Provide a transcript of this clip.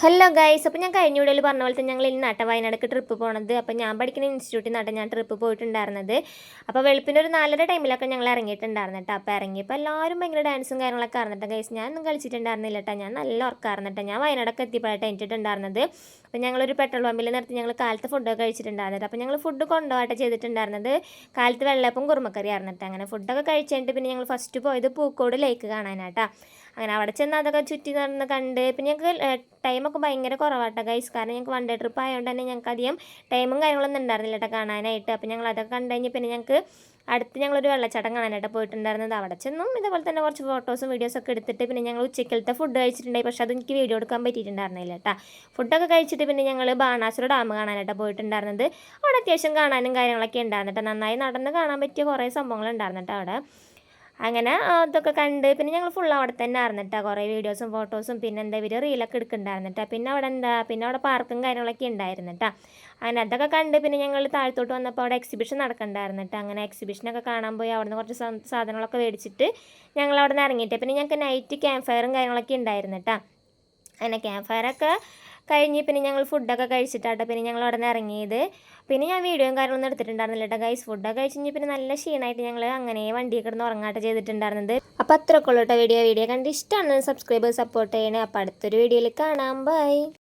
Hello guys അപ്പോൾ ഞാൻ കഴിഞ്ഞ വീഡിയോയിൽ പറഞ്ഞ പോലെ തന്നെ ഞങ്ങൾ ഇന്നാട്ട വയനാടേക്ക് ട്രിപ്പ് പോണത്. അപ്പോൾ ഞാൻ പഠിക്കുന്ന ഇൻസ്റ്റിറ്റ്യൂട്ടിൽ നിന്നാണ് ഞാൻ ട്രിപ്പ് പോയിട്ടുണ്ടായിരുന്നത്. അപ്പോൾ വെളുപ്പിന്റെ ഒരു നാലര ടൈമിലൊക്കെ ഞങ്ങൾ ഇറങ്ങിയിട്ടുണ്ടായിരുന്നു കേട്ടോ അപ്പോൾ ഇറങ്ങിയപ്പോൾ എല്ലാവരും ഭയങ്കര ഡാൻസും കാര്യങ്ങളൊക്കെ ആയിരുന്നു ഗൈസ് ഞാൻ ഒന്നും കളിച്ചിട്ടുണ്ടായിരുന്നില്ല കേട്ടോ ഞാൻ നല്ല കേട്ടോ ഞാൻ വയനാടൊക്കെ എത്തിയപ്പോഴായിട്ട് എനിച്ചിട്ടുണ്ടായിരുന്നത് അപ്പോൾ ഞങ്ങളൊരു പെട്രോൾ പമ്പിൽ നിർത്തി ഞങ്ങൾ കാലത്ത് ഫുഡൊക്കെ കഴിച്ചിട്ടുണ്ടായിരുന്നത്. അപ്പോൾ ഞങ്ങൾ ഫുഡ് കൊണ്ടുപോകട്ടെ ചെയ്തിട്ടുണ്ടായിരുന്നത്. കാലത്ത് വെള്ളയപ്പം കുറുമക്കറി ആയിരുന്നിട്ട് അങ്ങനെ ഫുഡൊക്കെ കഴിച്ചിട്ട് പിന്നെ ഞങ്ങൾ ഫസ്റ്റ് പോയത് പൂക്കോട് ലേക്ക് കാണാനാട്ടാ അങ്ങനെ അവിടെ ചെന്ന് അതൊക്കെ ചുറ്റി നടന്ന് കണ്ട് പിന്നെ ഞങ്ങൾക്ക് ടൈമൊക്കെ ഭയങ്കര കുറവാട്ടോ ഗൈസ് കാരണം ഞങ്ങൾക്ക് വൺ ഡേ ട്രിപ്പ് ആയതുകൊണ്ട് തന്നെ ഞങ്ങൾക്ക് അധികം ടൈമും കാര്യങ്ങളൊന്നും ഉണ്ടായിരുന്നില്ല കേട്ടോ കാണാനായിട്ട്. അപ്പോൾ ഞങ്ങൾ അതൊക്കെ കണ്ടു കഴിഞ്ഞ് പിന്നെ ഞങ്ങൾക്ക് അടുത്ത് ഞങ്ങളൊരു വെള്ളച്ചാട്ടം കാണാനായിട്ട് പോയിട്ടുണ്ടായിരുന്നത് അവിടെ ചെന്നും ഇതേപോലെ തന്നെ കുറച്ച് ഫോട്ടോസും വീഡിയോസൊക്കെ എടുത്തിട്ട് പിന്നെ ഞങ്ങൾ ഉച്ചക്കലത്തെ ഫുഡ് കഴിച്ചിട്ടുണ്ടായി. പക്ഷേ അത് എനിക്ക് വീഡിയോ എടുക്കാൻ പറ്റിയിട്ടുണ്ടായിരുന്നില്ല കേട്ടോ. ഫുഡൊക്കെ കഴിച്ചിട്ട് പിന്നെ ഞങ്ങൾ ബാണാസുര ഡാം കാണാനായിട്ട് പോയിട്ടുണ്ടായിരുന്നത്. അവിടെ അത്യാവശ്യം കാണാനും കാര്യങ്ങളൊക്കെ ഉണ്ടായിരുന്നു കേട്ടോ. നന്നായി നടന്ന് കാണാൻ പറ്റിയ കുറേ സംഭവങ്ങൾ കേട്ടോ അവിടെ. അങ്ങനെ അതൊക്കെ കണ്ട് പിന്നെ ഞങ്ങൾ ഫുൾ അവിടെ തന്നെ ആയിരുന്നിട്ടാ കുറേ വീഡിയോസും ഫോട്ടോസും പിന്നെ എന്താ ഇവർ റീലൊക്കെ എടുക്കുന്നുണ്ടായിരുന്നിട്ടാ പിന്നെ അവിടെ എന്താ പിന്നെ അവിടെ പാർക്കും കാര്യങ്ങളൊക്കെ ഉണ്ടായിരുന്നിട്ടാ അങ്ങനെ അതൊക്കെ കണ്ട് പിന്നെ ഞങ്ങൾ താഴത്തോട്ട് വന്നപ്പോൾ അവിടെ എക്സിബിഷൻ നടക്കണ്ടായിരുന്നിട്ട് അങ്ങനെ എക്സിബിഷനൊക്കെ കാണാൻ പോയി അവിടെ നിന്ന് കുറച്ച് സാധനങ്ങളൊക്കെ മേടിച്ചിട്ട് ഞങ്ങൾ അവിടെ നിന്ന് ഇറങ്ങിയിട്ട് പിന്നെ ഞങ്ങൾക്ക് നൈറ്റ് ക്യാമ്പ് ഫയറും കാര്യങ്ങളൊക്കെ ഉണ്ടായിരുന്നിട്ടാ അങ്ങനെ ക്യാമ്പ് ഫയറൊക്കെ കഴിഞ്ഞ് പിന്നെ ഞങ്ങൾ ഫുഡൊക്കെ കഴിച്ചിട്ടാട്ടോ പിന്നെ ഞങ്ങൾ നിന്ന് ഇറങ്ങിയത്. പിന്നെ ഞാൻ വീഡിയോയും കാര്യങ്ങളൊന്നും എടുത്തിട്ടുണ്ടായിരുന്നില്ല കേട്ടോ ഗൈസ് ഫുഡൊക്കെ കഴിച്ച് പിന്നെ നല്ല ക്ഷീണമായിട്ട് ഞങ്ങൾ അങ്ങനെ വണ്ടിയിൽ കിടന്ന് ഉറങ്ങാട്ട് ചെയ്തിട്ടുണ്ടായിരുന്നത്. അപ്പോൾ കേട്ടോ വീഡിയോ വീഡിയോ കണ്ട് ഇഷ്ടമാണ് സബ്സ്ക്രൈബ് സപ്പോർട്ട് ചെയ്യണേ. അപ്പോൾ അടുത്തൊരു വീഡിയോയിൽ കാണാം. ബൈ